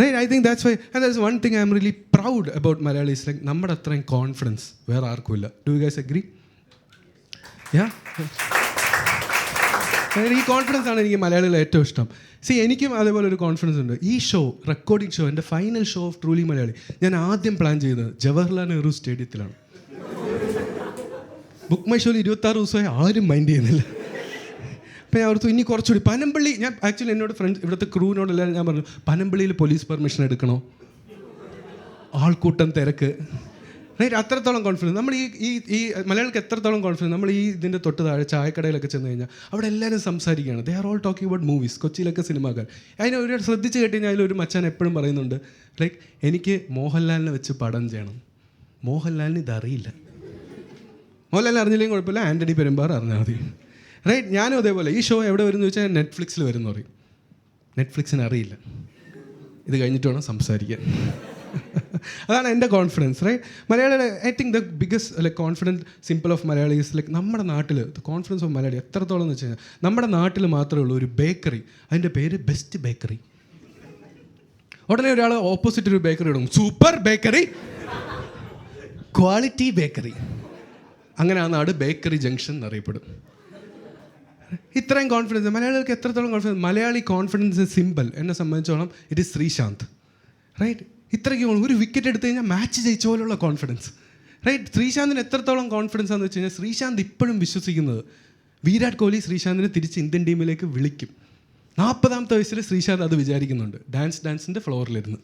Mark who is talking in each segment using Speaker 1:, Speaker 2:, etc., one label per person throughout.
Speaker 1: right I think that's why and thus one thing I am really proud about Malayalis like നമ്മുടെ അത്രയും confidence വേറെ ആർക്കും ഇല്ല do you guys agree yeah ഈ confidence ആണ് എനിക്ക് മലയാളികൾ ഏറ്റവും ഇഷ്ടം സി എനിക്കും അതേപോലെ ഒരു കോൺഫിഡൻസ് ഉണ്ട് ഈ ഷോ റെക്കോർഡിംഗ് ഷോ എൻ്റെ final show of truly Malayali ഞാൻ ആദ്യം പ്ലാൻ ചെയ്തത് ജവഹർലാൽ നെഹ്റു സ്റ്റേഡിയത്തിലാണ് ബുക്ക് മൈ ഷോയിൽ ഇരുപത്താറ് ദിവസമായി ആരും മൈൻഡ് ചെയ്യുന്നില്ല പിന്നെ ഞാൻ ഓർത്തു ഇനി കുറച്ചുകൂടി പനമ്പള്ളി ഞാൻ ആക്ച്വലി എന്നോട് ഫ്രണ്ട് ഇവിടുത്തെ ക്രൂവിനോടെല്ലാം ഞാൻ പറഞ്ഞു പനമ്പള്ളിയിൽ പോലീസ് പെർമിഷൻ എടുക്കണോ ആൾക്കൂട്ടം തിരക്ക് റൈറ്റ് അത്രത്തോളം കോൺഫിഡൻസ് നമ്മൾ ഈ ഈ ഈ മലയാളിക്ക് എത്രത്തോളം കോൺഫിഡൻസ് നമ്മൾ ഈ ഇതിൻ്റെ തൊട്ട് താഴെ ചായക്കടയിലൊക്കെ ചെന്ന് കഴിഞ്ഞാൽ അവിടെ എല്ലാവരും സംസാരിക്കുകയാണ് they are all talking about movies കൊച്ചിയിലൊക്കെ സിനിമാക്കാർ അതിനെ ഒരു ശ്രദ്ധിച്ച് കേട്ടുകഴിഞ്ഞാൽ ഒരു മച്ചാൻ എപ്പോഴും പറയുന്നുണ്ട് ലൈക്ക് എനിക്ക് മോഹൻലാലിനെ വെച്ച് പടം ചെയ്യണം മോഹൻലാലിന് ഇതറിയില്ല മോഹൻലാൽ അറിഞ്ഞില്ലെങ്കിൽ കുഴപ്പമില്ല ആൻ്റണി പെരുമ്പാർ അറിഞ്ഞാൽ മതി റൈറ്റ് ഞാനും അതേപോലെ ഈ ഷോ എവിടെ വരുന്നു ചോദിച്ചാൽ നെറ്റ്ഫ്ലിക്സിൽ വരുന്നു പറയും നെറ്റ്ഫ്ലിക്സിന് അറിയില്ല ഇത് കഴിഞ്ഞിട്ട് വേണം സംസാരിക്കാൻ അതാണ് എൻ്റെ കോൺഫിഡൻസ് റൈറ്റ് മലയാളിയുടെ I think the biggest like confidence simple of Malayalis like നമ്മുടെ നാട്ടിൽ കോൺഫിഡൻസ് ഓഫ് മലയാളി എത്രത്തോളം എന്ന് വെച്ച് കഴിഞ്ഞാൽ നമ്മുടെ നാട്ടിൽ മാത്രമേ ഉള്ളൂ ഒരു ബേക്കറി അതിൻ്റെ പേര് ബെസ്റ്റ് ബേക്കറി ഉടനെ ഒരാൾ ഓപ്പോസിറ്റ് ഒരു ബേക്കറി ഇടും സൂപ്പർ ബേക്കറി ക്വാളിറ്റി ബേക്കറി അങ്ങനെ ആ നാട് ബേക്കറി ജംഗ്ഷൻ എന്നറിയപ്പെടും ഇത്രയും കോൺഫിഡൻസ് മലയാളികൾക്ക് എത്രത്തോളം കോൺഫിഡൻസ് മലയാളി കോൺഫിഡൻസ് സിമ്പിൾ എന്നെ സംബന്ധിച്ചോളം ഇറ്റ് ഇസ് ശ്രീശാന്ത് റൈറ്റ് ഇത്രയ്ക്ക് ഒരു വിക്കറ്റ് എടുത്തു കഴിഞ്ഞാൽ മാച്ച് ജയിച്ച പോലുള്ള കോൺഫിഡൻസ് റൈറ്റ് ശ്രീശാന്തിന് എത്രത്തോളം കോൺഫിഡൻസ് ആണെന്ന് വെച്ച് കഴിഞ്ഞാൽ ശ്രീശാന്ത് ഇപ്പോഴും വിശ്വസിക്കുന്നത് വിരാട് കോഹ്ലി ശ്രീശാന്തിനെ തിരിച്ച് ഇന്ത്യൻ ടീമിലേക്ക് വിളിക്കും നാൽപ്പതാമത്തെ വയസ്സിൽ ശ്രീശാന്ത് അത് വിചാരിക്കുന്നുണ്ട് ഡാൻസ് ഡാൻസിൻ്റെ ഫ്ലോറിലിരുന്ന്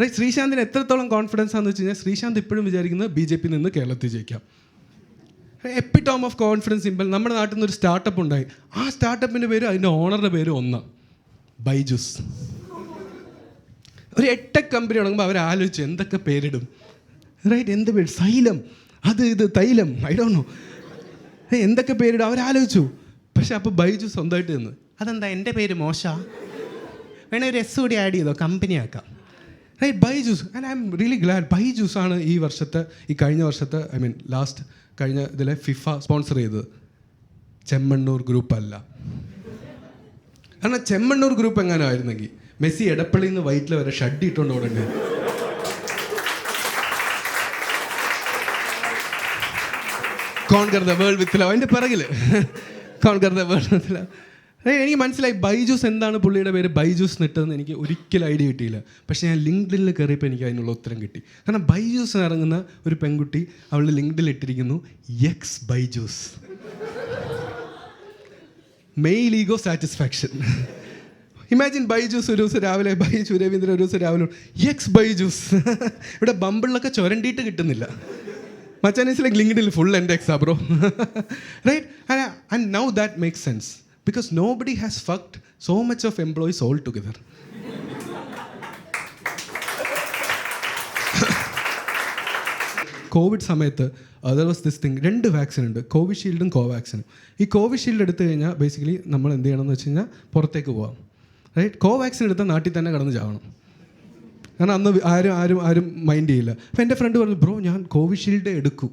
Speaker 1: റൈറ്റ് ശ്രീശാന്തിന് എത്രത്തോളം കോൺഫിഡൻസ് ആണെന്ന് വെച്ച് കഴിഞ്ഞാൽ ശ്രീശാന്ത് ഇപ്പോഴും വിചാരിക്കുന്നത് ബി ജെ പി നിന്ന് കേരളത്തിൽ ജയിക്കാം എപ്പിടോം ഓഫ് കോൺഫിഡൻസ് സിമ്പിൾ നമ്മുടെ നാട്ടിൽ നിന്ന് ഒരു സ്റ്റാർട്ടപ്പ് ഉണ്ടായി ആ സ്റ്റാർട്ടപ്പിൻ്റെ പേര് അതിൻ്റെ ഓണറുടെ പേര് ഒന്ന് ബൈജുസ് ഒരു എട്ട കമ്പനി തുടങ്ങുമ്പോൾ അവർ ആലോചിച്ചു എന്തൊക്കെ പേരിടും റൈറ്റ് എന്ത് പേര് സൈലം അത് ഇത് തൈലം ഐ ഡോണ്ട് നോ എന്തൊക്കെ പേരിടും അവരാലോചിച്ചു പക്ഷെ അപ്പോൾ ബൈജു സ്വന്തമായിട്ട് നിന്ന്
Speaker 2: അതെന്താ എൻ്റെ പേര് മോശ വേണേ ഒരു എസ് കൂടി ആഡ് ചെയ്തോ കമ്പനി ആക്കാം
Speaker 1: right Byju's and I am really glad Byju's ആണ് ഈ വർഷത്തെ ഈ കഴിഞ്ഞ വർഷത്തെ ഐ മീൻ ലാസ്റ്റ് കഴിഞ്ഞ ഇതിലെ ഫിഫ സ്പോൺസർ ചെയ്തത് ചെമ്മണ്ണൂർ ഗ്രൂപ്പ് അല്ല കാരണം ചെമ്മണ്ണൂർ ഗ്രൂപ്പ് എങ്ങാനും മെസ്സി എടപ്പള്ളിയിൽ നിന്ന് വൈറ്റിൽ വരെ ഷഡ് ഇട്ടുകൊണ്ട് ഓടണ്ടേ conquer the world with love അതിൻ്റെ പിറകിൽ conquer the world with love എനിക്ക് മനസ്സിലായി ബൈജൂസ് എന്താണ് പുള്ളിയുടെ പേര് ബൈജൂസ് നിട്ടതെന്ന് എനിക്ക് ഒരിക്കലും ഐഡിയ കിട്ടിയില്ല പക്ഷേ ഞാൻ ലിങ്ക്ഡിൽ കയറിയപ്പോൾ എനിക്ക് അതിനുള്ള ഉത്തരം കിട്ടി കാരണം ബൈജൂസ് ഇറങ്ങുന്ന ഒരു പെൺകുട്ടി അവൾ ലിങ്ക്ഡിൽ ഇട്ടിരിക്കുന്നു എക്സ് ബൈജൂസ് മെയ് ലീഗോ സാറ്റിസ്ഫാക്ഷൻ ഇമാജിൻ ബൈജൂസ് ഒരു ദിവസം രാവിലെ ബൈജു രവീന്ദ്രൻ ഒരു ദിവസം രാവിലെ എക്സ് ബൈജൂസ് ഇവിടെ ബമ്പിളിലൊക്കെ ചുരണ്ടിയിട്ട് കിട്ടുന്നില്ല മച്ചാനീസിലെ ലിങ്ക്ഡിൽ ഫുൾ എൻ്റെ എക്സാ bro right and now that makes sense because nobody has fucked so much of employees all together Covid സമയത്ത് അതർ വാസ് ദിസ് തിങ് രണ്ട് വാക്സിൻ ഉണ്ട് കോവിഷീൽഡും കോവാക്സിനും ഈ കോവിഷീൽഡ് എടുത്തു കഴിഞ്ഞാൽ ബേസിക്കലി നമ്മൾ എന്ത് ചെയ്യണം എന്ന് വെച്ച് കഴിഞ്ഞാൽ പുറത്തേക്ക് പോകാം റൈറ്റ് കോവാക്സിൻ എടുത്താൽ നാട്ടിൽ തന്നെ കടന്നു ചാവണം കാരണം അന്ന് ആരും ആരും ആരും മൈൻഡ് ചെയ്യില്ല അപ്പോൾ എൻ്റെ ഫ്രണ്ട് പറഞ്ഞു ബ്രോ ഞാൻ കോവിഷീൽഡ് എടുക്കൂ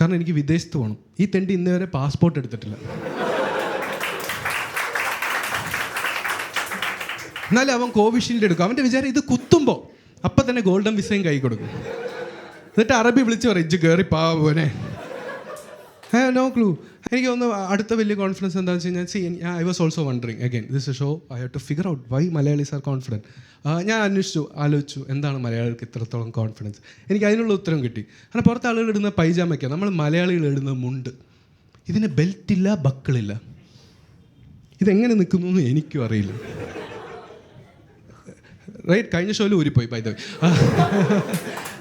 Speaker 1: കാരണം എനിക്ക് വിദേശത്ത് പോകണം ഈ തെണ്ടി ഇന്നേ വരെ പാസ്പോർട്ട് എടുത്തിട്ടില്ല എന്നാലും അവൻ കോവിഷീൽഡ് എടുക്കും അവൻ്റെ വിചാരം ഇത് കുത്തുമ്പോൾ അപ്പം തന്നെ ഗോൾഡൻ വിസയും കൈ കൊടുക്കും എന്നിട്ട് അറബി വിളിച്ച് പറയും ഇജ്ജ് കയറി പാവനെ ഐ നോ ക്ലൂ എനിക്ക് ഒന്ന് അടുത്ത വലിയ കോൺഫിഡൻസ് എന്താണെന്ന് വെച്ച് കഴിഞ്ഞാൽ I was also wondering again this show I have to figure out why Malayalis are confident ഞാൻ അന്വേഷിച്ചു ആലോചിച്ചു എന്താണ് മലയാളികൾക്ക് ഇത്രത്തോളം കോൺഫിഡൻസ് എനിക്ക് അതിനുള്ള ഉത്തരം കിട്ടി കാരണം പുറത്ത് ആളുകൾ ഇടുന്ന പൈജാമയ്ക്ക നമ്മൾ മലയാളികൾ ഇടുന്ന മുണ്ട് ഇതിന് ബെൽറ്റില്ല ബക്കിളില്ല ഇതെങ്ങനെ നിൽക്കുന്നു എന്ന് എനിക്കും അറിയില്ല റൈറ്റ് കഴിഞ്ഞ ഷോയിൽ ഊരിപ്പോയി ബൈ ദ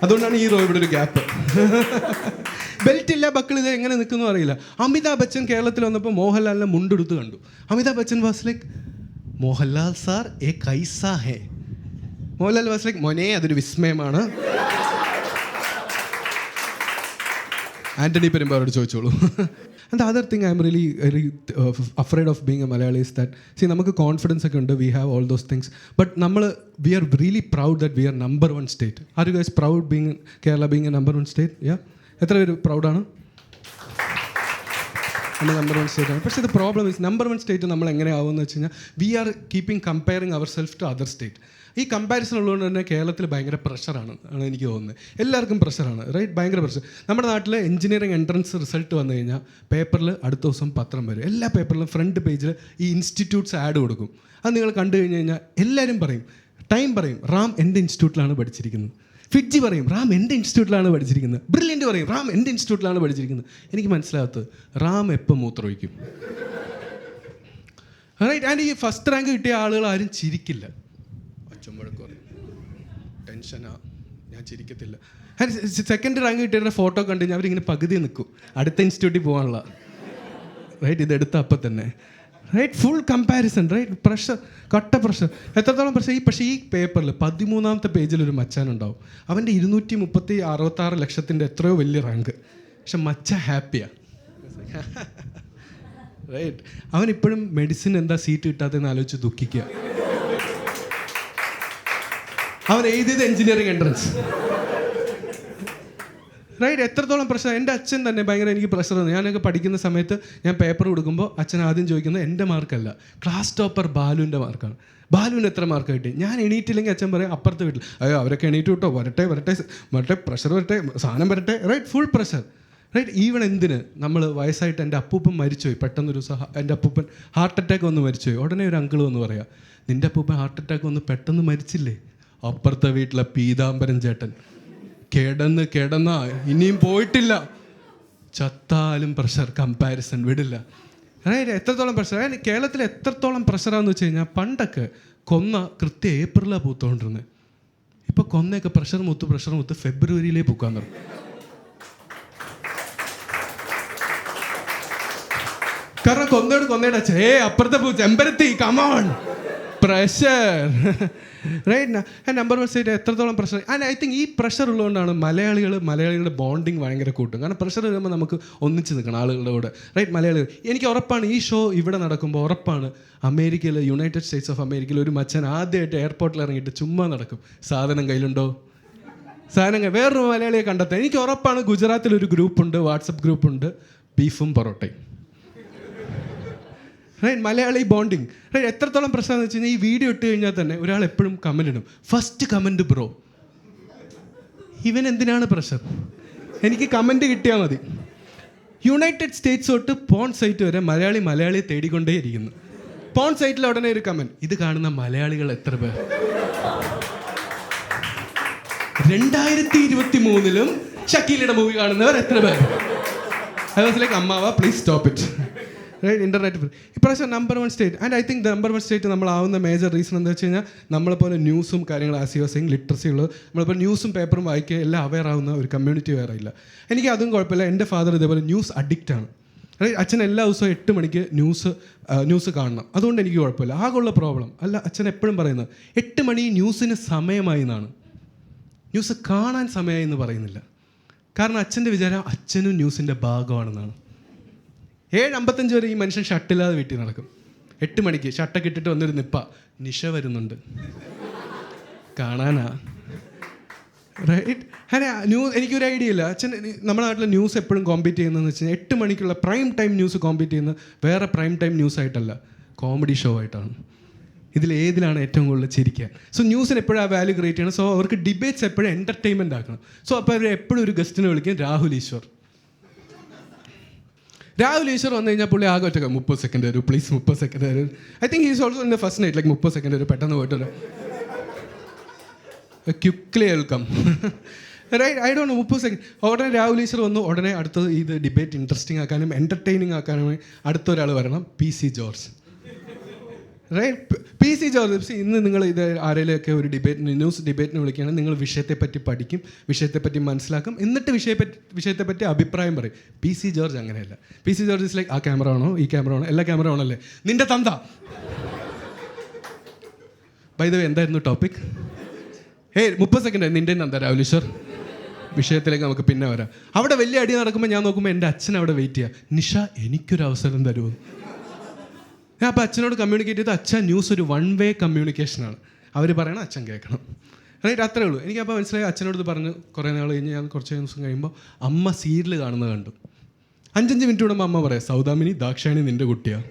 Speaker 1: അതുകൊണ്ടാണ് ഈ റോ ഇവിടെ ഒരു ഗ്യാപ്പ് ബെൽറ്റ് ഇല്ല ബക്കിൾ ഇത് എങ്ങനെ നിൽക്കുന്നു അറിയില്ല അമിതാഭ് ബച്ചൻ കേരളത്തിൽ വന്നപ്പോൾ മോഹൻലാലിനെ മുണ്ടെടുത്ത് കണ്ടു Amitabh Bachchan was like Mohanlal sir എ കൈസാ ഹേ മോഹൻലാൽ വാസ് ലൈക്ക് മൊനെ അതൊരു വിസ്മയമാണ് ആന്റണി പെരുമ്പാറോട് ചോദിച്ചോളൂ and the other thing I am really very afraid of being a Malayali is that സി നമുക്ക് കോൺഫിഡൻസ് ഒക്കെ ഉണ്ട് we have all those things but നമ്മൾ we are really proud that we are number one state are you guys proud being Kerala being a number one state യാ എത്ര പേര് പ്രൗഡാണ് നമ്മൾ number one state ആണ് പക്ഷേ ഇത് problem is number one state നമ്മൾ എങ്ങനെ എന്ന് വെച്ച് കഴിഞ്ഞാൽ we are keeping comparing our self to other state ഈ കമ്പാരിസൺ ഉള്ളതുകൊണ്ട് തന്നെ കേരളത്തിൽ ഭയങ്കര പ്രഷറാണ് ആണ് എനിക്ക് തോന്നുന്നത് എല്ലാവർക്കും പ്രഷറാണ് റൈറ്റ് ഭയങ്കര പ്രഷർ നമ്മുടെ നാട്ടിലെ എഞ്ചിനീയറിംഗ് എൻട്രൻസ് റിസൾട്ട് വന്നു കഴിഞ്ഞാൽ പേപ്പറിൽ അടുത്ത ദിവസം പത്രം വരും എല്ലാ പേപ്പറിലും ഫ്രണ്ട് പേജിൽ ഈ ഇൻസ്റ്റിറ്റ്യൂട്ട്സ് ആഡ് കൊടുക്കും അത് നിങ്ങൾ കണ്ടു കഴിഞ്ഞ് കഴിഞ്ഞാൽ എല്ലാവരും പറയും ടൈം പറയും റാം എൻ്റെ ഇൻസ്റ്റിറ്റ്യൂട്ടിലാണ് പഠിച്ചിരിക്കുന്നത് ഫിറ്റി പറയും റാം എൻ്റെ ഇൻസ്റ്റിറ്റ്യൂട്ടിലാണ് പഠിച്ചിരിക്കുന്നത് ബ്രില്യൻ്റ് പറയും റാം എൻ്റെ ഇൻസ്റ്റിറ്റ്യൂട്ടിലാണ് പഠിച്ചിരിക്കുന്നത് എനിക്ക് മനസ്സിലാകത്ത് റാം എപ്പം മൂത്രമൊഴിക്കും റൈറ്റ് ആൻഡ് ഈ ഫസ്റ്റ് റാങ്ക് കിട്ടിയ ആളുകൾ ആരും ചിരിക്കില്ല അച്ഛൻ ടെൻഷനാ ഞാൻ ചിരിക്കത്തില്ല സെക്കൻഡ് റാങ്ക് കിട്ടിയവരുടെ ഫോട്ടോ കണ്ടു കഴിഞ്ഞാൽ അവരിങ്ങനെ പകുതി നിൽക്കും അടുത്ത ഇൻസ്റ്റിറ്റ്യൂട്ടിൽ പോകാനുള്ള റൈറ്റ് ഇതെടുത്ത അപ്പം തന്നെ right full comparison right pressure കട്ട പ്രഷർ എത്രത്തോളം പ്രഷർ ഈ പക്ഷേ ഈ പേപ്പറിൽ പതിമൂന്നാമത്തെ പേജിൽ ഒരു മച്ചാൻ ഉണ്ടാവും അവൻ്റെ ഇരുന്നൂറ്റി മുപ്പത്തി അറുപത്താറ് ലക്ഷത്തിൻ്റെ എത്രയോ വലിയ റാങ്ക് പക്ഷെ മച്ച ഹാപ്പിയാണ് റൈറ്റ് അവൻ ഇപ്പോഴും മെഡിസിൻ എന്താ സീറ്റ് കിട്ടാത്തതെന്ന് ആലോചിച്ച് ദുഃഖിക്കുക അവൻ എഴുതിയത് എഞ്ചിനീയറിംഗ് എൻട്രൻസ് റൈറ്റ് എത്രത്തോളം പ്രഷർ എൻ്റെ അച്ഛൻ തന്നെ ഭയങ്കര എനിക്ക് പ്രഷർ തന്നെ ഞാനൊക്കെ പഠിക്കുന്ന സമയത്ത് ഞാൻ പേപ്പർ കൊടുക്കുമ്പോൾ അച്ഛൻ ആദ്യം ചോദിക്കുന്നത് എൻ്റെ മാർക്കല്ല ക്ലാസ് ടോപ്പർ ബാലുവിൻ്റെ മാർക്കാണ് ബാലുവിന് എത്ര മാർക്ക് കിട്ടി ഞാൻ എണീറ്റില്ലെങ്കിൽ അച്ഛൻ പറയും അപ്പുറത്തെ വീട്ടിൽ അയ്യോ അവരൊക്കെ എണീറ്റ് വിട്ടോ വരട്ടെ വരട്ടെ വരട്ടെ പ്രഷർ വരട്ടെ സാധനം വരട്ടെ right full pressure right even എന്തിന് നമ്മൾ വയസ്സായിട്ട് എൻ്റെ അപ്പൂപ്പൻ മരിച്ചുപോയി പെട്ടെന്നൊരു സഹ എൻ്റെ അപ്പൂപ്പൻ ഹാർട്ട് അറ്റാക്ക് വന്ന് മരിച്ചുപോയി ഉടനെ ഒരു അങ്കിൾ വന്ന് പറയാം നിൻ്റെ അപ്പൂപ്പൻ ഹാർട്ട് അറ്റാക്ക് വന്ന് പെട്ടെന്ന് മരിച്ചില്ലേ അപ്പുറത്തെ വീട്ടിലെ പീതാംബരൻ ചേട്ടൻ കേടന്ന് കേടന്ന ഇനിയും പോയിട്ടില്ല ചത്താലും പ്രഷർ കമ്പാരിസൺ വിടില്ല അതായത് എത്രത്തോളം പ്രഷർ അതായത് കേരളത്തിൽ എത്രത്തോളം പ്രഷറാന്ന് വെച്ച് കഴിഞ്ഞാൽ പണ്ടൊക്കെ കൊന്ന കൃത്യ ഏപ്രിലാണ് പൂത്തോണ്ടിരുന്നത് ഇപ്പൊ കൊന്നയൊക്കെ പ്രഷർ മുത്ത് പ്രഷർ മുത്ത് ഫെബ്രുവരിയിലേ പൂക്കാൻ തുടങ്ങും കാരണം കൊന്നേട് കൊന്നയുടെ ഏ അപ്പുറത്തെ പൂ ചെമ്പരത്തി come on pressure right number one seat എത്രത്തോളം പ്രഷർ ആൻഡ് ഐ തിങ്ക് ഈ പ്രഷർ ഉള്ളതുകൊണ്ടാണ് മലയാളികൾ മലയാളികളുടെ ബോണ്ടിങ് ഭയങ്കര കൂട്ടും കാരണം പ്രഷർ വരുമ്പോൾ നമുക്ക് ഒന്നിച്ച് നിൽക്കണം ആളുകളുടെ കൂടെ റൈറ്റ് മലയാളികൾ എനിക്ക് ഉറപ്പാണ് ഈ ഷോ ഇവിടെ നടക്കുമ്പോൾ ഉറപ്പാണ് അമേരിക്കയിൽ യുണൈറ്റഡ് സ്റ്റേറ്റ്സ് ഓഫ് അമേരിക്കയിൽ ഒരു മച്ചൻ ആദ്യമായിട്ട് എയർപോർട്ടിൽ ഇറങ്ങിയിട്ട് ചുമ്മാ നടക്കും സാധനം കയ്യിലുണ്ടോ സാധനങ്ങൾ വേറൊരു മലയാളിയെ കണ്ടെത്താൻ എനിക്ക് ഉറപ്പാണ് ഗുജറാത്തിൽ ഒരു ഗ്രൂപ്പുണ്ട് വാട്സപ്പ് ഗ്രൂപ്പുണ്ട് ബീഫും പൊറോട്ടയും റൈറ്റ് മലയാളി ബോണ്ടിങ് റൈറ്റ് എത്രത്തോളം പ്രശ്നം എന്ന് വെച്ച് കഴിഞ്ഞാൽ ഈ വീഡിയോ ഇട്ട് കഴിഞ്ഞാൽ തന്നെ ഒരാൾ എപ്പോഴും കമൻ്റ് ഇടും ഫസ്റ്റ് കമൻറ്റ് ബ്രോ ഇവൻ എന്തിനാണ് പ്രഷർ എനിക്ക് കമൻറ്റ് കിട്ടിയാൽ മതി യുണൈറ്റഡ് സ്റ്റേറ്റ്സ് തൊട്ട് പോൺ സൈറ്റ് വരെ മലയാളി മലയാളിയെ ഇരിക്കുന്നു പോൺ സൈറ്റിൽ ഉടനെ ഒരു കമൻറ്റ് ഇത് കാണുന്ന മലയാളികൾ എത്ര പേർ രണ്ടായിരത്തി ഇരുപത്തി മൂന്നിലും ഷക്കീലിയുടെ മൂവി കാണുന്നവർ എത്ര പേർ ഐ വാസ് ലൈക്ക് അമ്മാവ please stop it internet free ഇപ്രാവശ്യം number one state and I think number one state നമ്മളാവുന്ന മേജർ റീസൺ എന്താ വെച്ച് കഴിഞ്ഞാൽ നമ്മളെപ്പോലെ ന്യൂസും കാര്യങ്ങളും ആസിയോസിങ് ലിറ്ററസി ഉള്ളത് നമ്മളിപ്പോൾ ന്യൂസും പേപ്പറും വായിക്കുക എല്ലാം അവെയർ ആവുന്ന ഒരു കമ്മ്യൂണിറ്റി വേറെ ഇല്ല എനിക്ക് അതും കുഴപ്പമില്ല എൻ്റെ ഫാദർ ഇതേപോലെ ന്യൂസ് അഡിക്റ്റ് ആണ് അച്ഛൻ എല്ലാ ദിവസവും എട്ട് മണിക്ക് ന്യൂസ് ന്യൂസ് കാണണം അതുകൊണ്ട് എനിക്ക് കുഴപ്പമില്ല ആകുള്ള പ്രോബ്ലം അല്ല അച്ഛൻ എപ്പോഴും പറയുന്നത് എട്ട് മണി ന്യൂസിന് സമയമായി എന്നാണ് ന്യൂസ് കാണാൻ സമയമായി എന്ന് പറയുന്നില്ല കാരണം അച്ഛൻ്റെ വിചാരം അച്ഛനും ന്യൂസിൻ്റെ ഭാഗമാണെന്നാണ് ഏഴ് അമ്പത്തഞ്ച് വരെ ഈ മനുഷ്യൻ ഷട്ടില്ലാതെ വീട്ടിൽ നടക്കും എട്ട് മണിക്ക് ഷട്ടൊക്കെ ഇട്ടിട്ട് വന്നൊരു നിപ്പ നിഷ വരുന്നുണ്ട് കാണാനാ റൈറ്റ് അതെ ന്യൂസ് എനിക്കൊരു ഐഡിയ ഇല്ല അച്ഛൻ നമ്മുടെ നാട്ടിലെ ന്യൂസ് എപ്പോഴും കോമ്പീറ്റ് ചെയ്യുന്നതെന്ന് വെച്ച് കഴിഞ്ഞാൽ എട്ട് മണിക്കുള്ള പ്രൈം ടൈം ന്യൂസ് കോമ്പീറ്റ് ചെയ്യുന്നത് വേറെ പ്രൈം ടൈം ന്യൂസ് ആയിട്ടല്ല കോമഡി ഷോ ആയിട്ടാണ് ഏതിലാണ് ഏറ്റവും കൂടുതൽ ചിരിക്കുക സോ ന്യൂസിന് എപ്പോഴും ആ വാല്യൂ ക്രിയേറ്റ് ചെയ്യണം സോ അവർക്ക് ഡിബേറ്റ്സ് എപ്പോഴും എൻ്റർടൈൻമെൻ്റ് ആക്കണം സോ അപ്പോൾ അവർ എപ്പോഴും ഒരു ഗസ്റ്റിനെ വിളിക്കും രാഹുൽ ഈശ്വർ രാഹുൽ ഈശ്വർ വന്നു കഴിഞ്ഞാൽ പുള്ളി ആകെ ഒറ്റ മുപ്പത് സെക്കൻഡ് വരും പ്ലീസ് മുപ്പത് സെക്കൻഡ് വരും I think is also in first night like മുപ്പത് സെക്കൻഡ് വരും പെട്ടെന്ന് പോയിട്ടുണ്ട് quickly welcome right I don't മുപ്പത് സെക്കൻഡ് ഉടനെ രാഹുൽ ഈശ്വർ വന്നു ഉടനെ അടുത്തത് ഇത് ഡിബേറ്റ് ഇൻട്രസ്റ്റിംഗ് ആക്കാനും എൻ്റർടൈനിങ് ആക്കാനും അടുത്തൊരാൾ വരണം P C George P C George ഇന്ന് നിങ്ങൾ ഇത് ആരെങ്കിലുമൊക്കെ ഒരു ഡിബേറ്റിന് ന്യൂസ് ഡിബേറ്റിന് വിളിക്കുകയാണെങ്കിൽ നിങ്ങൾ വിഷയത്തെപ്പറ്റി പഠിക്കും വിഷയത്തെപ്പറ്റി മനസ്സിലാക്കും എന്നിട്ട് വിഷയപ്പറ്റി വിഷയത്തെപ്പറ്റി അഭിപ്രായം പറയും പി സി ജോർജ് അങ്ങനെയല്ല P C George is like ആ ക്യാമറ ആണോ ഈ ക്യാമറ ആണോ എല്ലാ ക്യാമറ ആണല്ലേ നിന്റെ തന്ത ബൈ ദ വേ എന്തായിരുന്നു ടോപ്പിക് ഹേ മുപ്പത് സെക്കൻഡ് നിന്റെ തന്ത രാഹുൽ വിഷയത്തിലേക്ക് നമുക്ക് പിന്നെ വരാം അവിടെ വലിയ അടി നടക്കുമ്പോൾ ഞാൻ നോക്കുമ്പോൾ എൻ്റെ അച്ഛൻ അവിടെ വെയിറ്റ് ചെയ്യുക നിഷ എനിക്കൊരു അവസരം തരുമോ ഞാൻ അപ്പോൾ അച്ഛനോട് കമ്മ്യൂണിക്കേറ്റ് ചെയ്ത് അച്ഛൻ ന്യൂസ് ഒരു വൺ വേ കമ്മ്യൂണിക്കേഷനാണ് അവർ പറയണം അച്ഛൻ കേൾക്കണം റൈറ്റ് അത്രേ ഉള്ളൂ എനിക്ക് അപ്പോൾ മനസ്സിലായി അച്ഛനോട് പറഞ്ഞ് കുറേ നാൾ കഴിഞ്ഞ് ഞാൻ കുറച്ച് ദിവസം കഴിയുമ്പോൾ അമ്മ സീരിയൽ കാണുന്നത് കണ്ടു അഞ്ചഞ്ച് മിനിറ്റ് കൂടുമ്പോൾ അമ്മ പറയാം സൗദാമിനി ദാക്ഷായണി നിൻ്റെ കുട്ടിയാണ്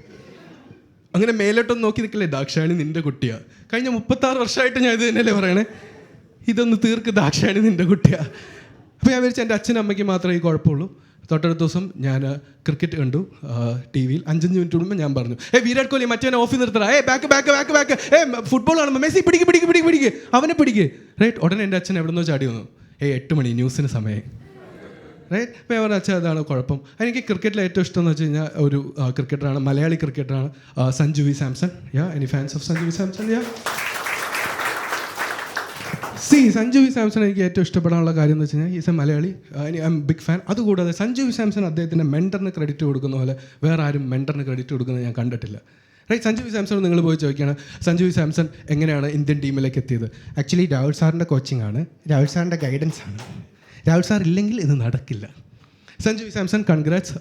Speaker 1: അങ്ങനെ മേലോട്ടൊന്ന് നോക്കി നിൽക്കില്ലേ ദാക്ഷായണി നിൻ്റെ കുട്ടിയാണ് കഴിഞ്ഞ മുപ്പത്താറ് വർഷമായിട്ട് ഞാൻ ഇത് തന്നെയല്ലേ പറയണേ ഇതൊന്ന് തീർക്ക് ദാക്ഷായണി നിൻ്റെ കുട്ടിയാണ് അപ്പോൾ ഞാൻ വിചാരിച്ചു എൻ്റെ അച്ഛനും അമ്മയ്ക്ക് മാത്രമേ ഈ കുഴപ്പമുള്ളൂ തൊട്ടടുത്ത ദിവസം ഞാൻ ക്രിക്കറ്റ് കണ്ടു ടി വിയിൽ അഞ്ചഞ്ച് മിനിറ്റ് കൂടുമ്പോൾ ഞാൻ പറഞ്ഞു ഏ വിരാട് കോഹ്ലി മറ്റേ ഓഫ് നിർത്തണം ഏ ബാക്ക് ബാക്ക് ബാക്ക് ബാക്ക് ഏ ഫുട്ബോൾ കാണുമ്പോൾ മെസ്സി പിടിക്ക് പിടിക്ക് പിടിക്ക് പിടിക്ക് അവനെ പിടിക്ക് റൈറ്റ് ഉടനെ എൻ്റെ അച്ഛൻ എവിടെ നിന്നോ ചാടി വന്നു ഏ എട്ട് മണി ന്യൂസിന് സമയം റൈറ്റ് അവരുടെ അച്ഛൻ അതാണ് കുഴപ്പം എനിക്ക് ക്രിക്കറ്റിൽ ഏറ്റവും ഇഷ്ടം എന്ന് വെച്ച് കഴിഞ്ഞാൽ ഒരു ക്രിക്കറ്ററാണ് മലയാളി ക്രിക്കറ്ററാണ് Sanju V Samson yeah any fans of Sanju V Samson yeah see Sanju V Samson എനിക്ക് ഏറ്റവും ഇഷ്ടപ്പെടാനുള്ള കാര്യം എന്ന് വെച്ച് കഴിഞ്ഞാൽ is a Malayali I am big fan അതുകൂടാതെ സഞ്ജു വി സാംസൺ അദ്ദേഹത്തിൻ്റെ മെൻറ്ററിന് ക്രെഡിറ്റ് കൊടുക്കുന്ന പോലെ വേറെ ആരും മെൻറ്ററിന് ക്രെഡിറ്റ് കൊടുക്കുന്നത് ഞാൻ കണ്ടിട്ടില്ല റൈറ്റ് സഞ്ജു വി സാംസൺ നിങ്ങൾ പോയി ചോദിക്കുകയാണ് സഞ്ജു വി സാംസൺ എങ്ങനെയാണ് ഇന്ത്യൻ ടീമിലേക്ക് എത്തിയത് ആക്ച്വലി രാഹുൽ സാറിൻ്റെ കോച്ചിങ്ങാണ് രാഹുൽ സാറിൻ്റെ ഗൈഡൻസ് ആണ് രാഹുൽ സാർ ഇല്ലെങ്കിൽ ഇത് നടക്കില്ല സഞ്ജു സാംസൺ കൺഗ്രാറ്റ്സ്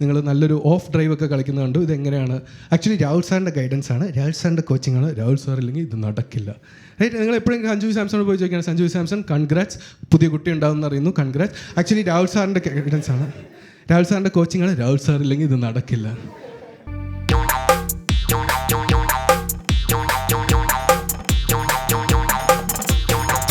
Speaker 1: നിങ്ങൾ നല്ലൊരു ഓഫ് ഡ്രൈവ് ഒക്കെ കളിക്കുന്നത് കണ്ടു ഇതെങ്ങനെയാണ് ആക്ച്വലി രാഹുൽ സാറിൻ്റെ ഗൈഡൻസ് ആണ് രാഹുൽ സാറിൻ്റെ കോച്ചിങ് ആണ് രാഹുൽ സാർ ഇല്ലെങ്കിൽ ഇത് നടക്കില്ല റൈറ്റ് നിങ്ങൾ എപ്പോഴെങ്കിലും സഞ്ജു സാംസണോട് പോയി ചോദിക്കുകയാണ് സഞ്ജു സാംസൺ കൺഗ്രാറ്റ്സ് പുതിയ കുട്ടി ഉണ്ടാവുമെന്ന് അറിയുന്നു കൺഗ്രാറ്റ്സ് ആക്ച്വലി രാഹുൽ സാറിൻ്റെ ഗൈഡൻസ് ആണ് രാഹുൽ സാറിൻ്റെ കോച്ചിങ് ആണ് രാഹുൽ സാർ ഇല്ലെങ്കിൽ ഇത് നടക്കില്ല